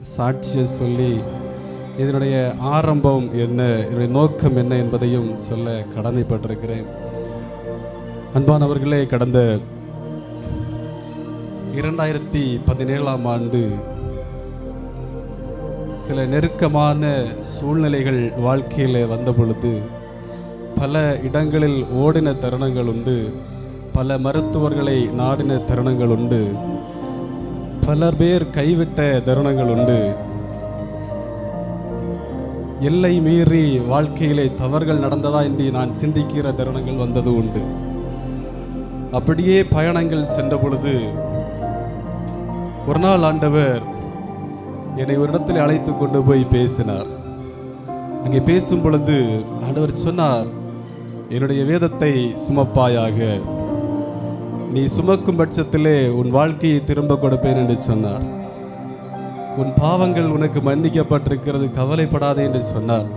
சாட்சியை சொல்லி இதனுடைய ஆரம்பம் என்ன என்னுடைய நோக்கம் என்ன என்பதையும் சொல்ல கடமைப்பட்டிருக்கிறேன். அன்பானவர்களே கடந்த இரண்டாயிரத்தி பதினேழாம் ஆண்டு சில நெருக்கமான சூழ்நிலைகள் வாழ்க்கையில் வந்த பொழுது பல இடங்களில் ஓடின தருணங்கள் உண்டு பல மருத்துவர்களை நாடின தருணங்கள் உண்டு. பல பேர் கைவிட்ட தருணங்கள் உண்டு. எல்லை மீறி வாழ்க்கையிலே தவறுகள் நடந்ததா என்று நான் சிந்திக்கிற தருணங்கள் வந்தது உண்டு. அப்படியே பயணங்கள் சென்ற பொழுது ஒரு நாள் ஆண்டவர் என்னை ஒரு இடத்தில் அழைத்து கொண்டு போய் பேசினார். அங்கே பேசும் பொழுது ஆண்டவர் சொன்னார் என்னுடைய வேதத்தை சுமப்பாயாக. நீ சுமக்கும் பட்சத்திலே உன் வாழ்க்கையை திரும்ப கொடுப்பேன் என்று சொன்னார். உன் பாவங்கள் உனக்கு மன்னிக்கப்பட்டிருக்கிறது கவலைப்படாதே என்று சொன்னார்.